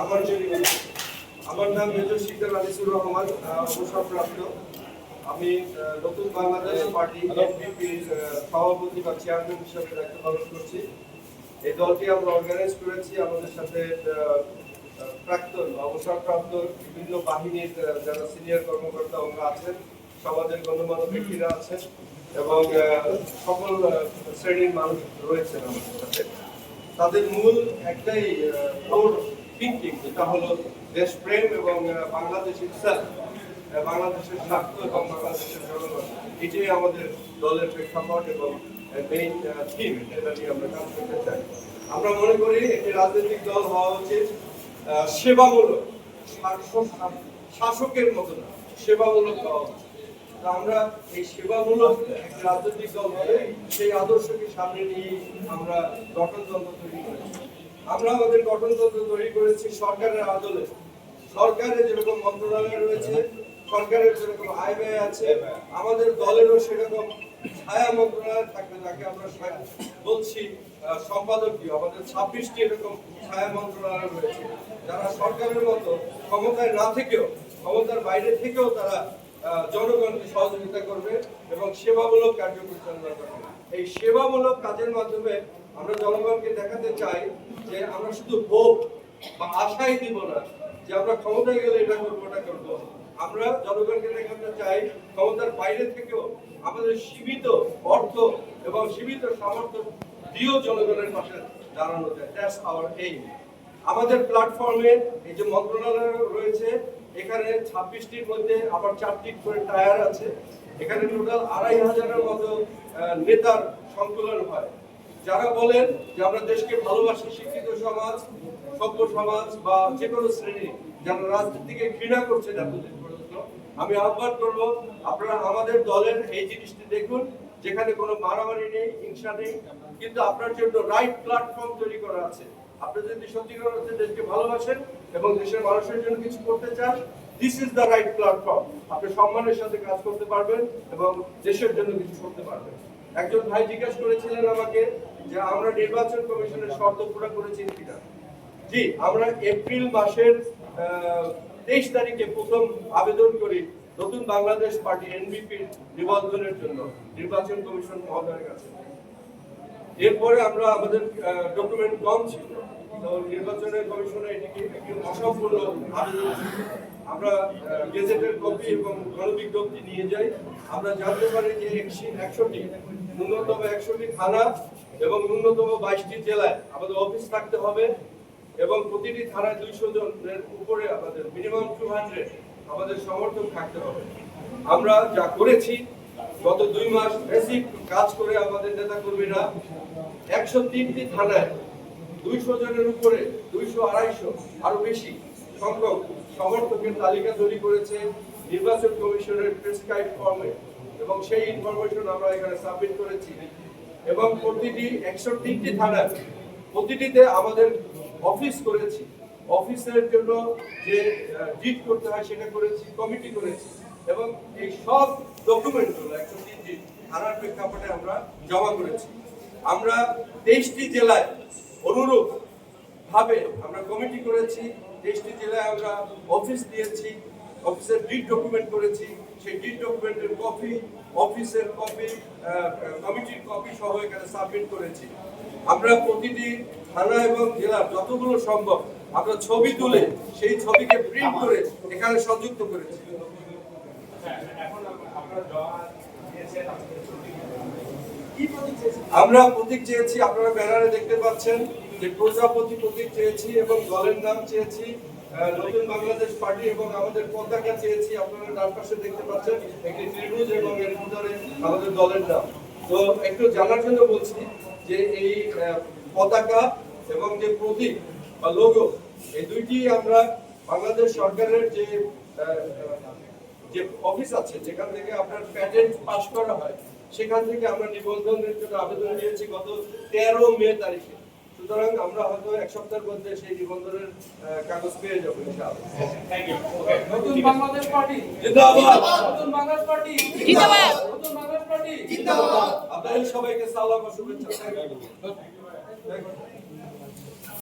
আমার আমার নাম মেজর শিকদার আনিসুর রহমান অবসরপ্রাপ্ত। আমি নতুন বাংলাদেশ পার্টি সভাপতি বা চেয়ারম্যান হিসেবে দায়িত্ব পালন করছি। এই দলটি আমরা অর্গানাইজ করেছি, আমাদের সাথে প্রাক্তন, অবসরপ্রাপ্ত বিভিন্ন বাহিনীর যারা সিনিয়র কর্মকর্তা ওরা আছেন, সমাজের গণ্যমান্য ব্যক্তিরা আছেন এবং সকল শ্রেণির মানুষ রয়েছেন আমাদের সাথে। তাদের মূল একটাই কোর থিঙ্কিং যেটা হলো দেশপ্রেম এবং বাংলাদেশ ইচ্ছা বাংলাদেশের স্বার্থ এবং বাংলাদেশের জনগণ, এটাই আমাদের দলের প্রেক্ষাপট এবং আমরা মনে করি একটি রাজনৈতিক দল হওয়া উচিত সেবামূলক শাসকের মতো না, সেবামূলক হওয়া উচিত। আমরা এই সেবামূলক একটা রাজনৈতিক দল সেই আদর্শকে সামনে নিয়ে আমরা গঠনতন্ত্র তৈরি করেছি। আমরা আমাদের গঠনতন্ত্র তৈরি করেছি সরকারের আদলে। সরকারের যেরকম মন্ত্রণালয় রয়েছে, সরকারের যেরকম আয় ব্যয় আছে, আমাদের দলেরও সেরকম আমরা জনগণকে সেবামূলক কাজের মাধ্যমে আমরা জনগণকে দেখাতে চাই যে আমরা শুধু হোপ বা আশাই দিব না, যে আমরা ক্ষমতায় গেলে এটা করব, ওটা করব। আমরা জনগণকে দেখাতে চাই ক্ষমতার বাইরে থেকেও আমাদের সীমিত অর্থ এবং সীমিত সামর্থ্য দিয়েও জনগণের পাশে দাঁড়ানো যায়। দ্যাটস আওয়ার এইম আমাদের প্ল্যাটফর্মে এই যে মন্ত্রণালয় রয়েছে, এখানে ছাব্বিশটির মধ্যে আবার চারটি করে টায়ার আছে। এখানে টোটাল আড়াই হাজারের মতো নেতার সংকলন হয়। যারা বলেন যে আমরা দেশকে ভালোবাসি, শিক্ষিত সমাজ, সভ্য সমাজ বা যে কোনো শ্রেণি, যারা রাজনীতিকে ঘৃণা করছে পর্যন্ত আমি আহ্বান করব, আপনারা আমাদের দলের এই জিনিসটি দেখুন, যেখানে কোনো মারামারি নেই, হিংসা নেই, কিন্তু আপনার জন্য রাইট প্ল্যাটফর্ম তৈরি করা আছে। আপনি যদি সত্যিকার অর্থে দেশকে ভালোবাসেন এবং দেশের মানুষের জন্য কিছু করতে চান this is the right platform আপনি সম্মানের সাথে কাজ করতে পারবেন এবং দেশের জন্য কিছু করতে পারবেন। একজন ভাই জিজ্ঞাসা করেছিলেন আমাকে যে, আমরা নির্বাচন কমিশনের শর্ত পুরো করেছি কিনা? জি, আমরা এপ্রিল মাসের তেইশ তারিখে প্রথম আবেদন করি নতুন বাংলাদেশ পার্টি এনবিপির নিবন্ধনের জন্য নির্বাচন কমিশন মহোদয়ের কাছে। এরপরে আমরা আমাদের ডকুমেন্ট কম ছিল নির্বাচনের কমিশনে এটিকে একটি অসম্পূর্ণ আবেদন আমরা গেজেটের কপি এবং গণবিজ্ঞপ্তি নিয়ে যাই। আমরা জানতে পারি যে একশোটি, ন্যূনতম একশোটি থানা এবং ন্যূনতম বাইশটি জেলায় আমাদের অফিস থাকতে হবে। এবং প্রতিটি থানায় দুইশো জনের উপরে আমাদের মিনিমাম টু হান্ড্রেড আমাদের সমর্থক থাকতে হবে। আমরা যা করেছি, গত দুই মাস বেসিক কাজ করে আমাদের নেতা কর্মীরা একশো তিনটি থানায় দুইশো জনের উপরে, দুইশো আড়াইশো আরও বেশি সংখ্যক সমর্থকের তালিকা তৈরি করেছে নির্বাচন কমিশনের প্রেসক্রাইব ফর্মে এবং সেই ইনফরমেশন আমরা এখানে সাবমিট করেছি। এবং প্রতিটি একশো তিনটি থানায় প্রতিটিতে আমাদের অফিস করেছি। অফিসের জন্য যে ডিট করতে হয় সেটা করেছি কমিটি করেছি এবং এই সব ডকুমেন্টগুলো একশো তিনটি থানার প্রেক্ষাপটে আমরা জমা করেছি। আমরা তেইশটি জেলায় অনুরূপ ভাবে আমরা কমিটি করেছি, তেইশটি জেলায় আমরা অফিস দিয়েছি অফিসের ডিট ডকুমেন্ট করেছি। সেই ডিট ডকুমেন্টের কপি অফিসের কপি কমিটির কপি সহ এখানে সাবমিট করেছি। আমরা প্রতিটি থানা এবং জেলার যতগুলো সম্ভব আমরা ছবি তুলে সেই ছবিকে প্রিন্ট করে এখানে সংযুক্ত করেছি। আমরা প্রতীক চেয়েছি, আপনারা ব্যানারে দেখতে পাচ্ছেন যে প্রজাপতি প্রতীক চেয়েছি এবং দলের নাম চেয়েছি নতুন বাংলাদেশ পার্টি এবং আমাদের পতাকা চেয়েছি, আপনারা ডান পাশে দেখতে পাচ্ছেন একটি ত্রিভুজ এবং এর ভিতরে আমাদের দলের নাম। তো একটু জানার জন্য বলছি যে এই পতাকা এবং যে প্রতীক বা লোগো এই দুইটি আমরা বাংলাদেশ সরকারের যে যে অফিস আছে যেখান থেকে আপনার প্যাটেন্ট পাস করা হয় সেখান থেকে আমরা নিবন্ধনের জন্য আবেদন দিয়েছি গত তেরো মে তারিখে। সুতরাং আমরা হয়তো এক সপ্তাহের মধ্যে সেই নিবন্ধনের কাগজ পেয়ে যাব নতুন বাংলাদেশ পার্টি। জিন্দাবাদ! নতুন বাংলাদেশ পার্টি। জিন্দাবাদ। নতুন বাংলাদেশ পার্টি। আপনাদের সবাইকে সালাম ও শুভেচ্ছা।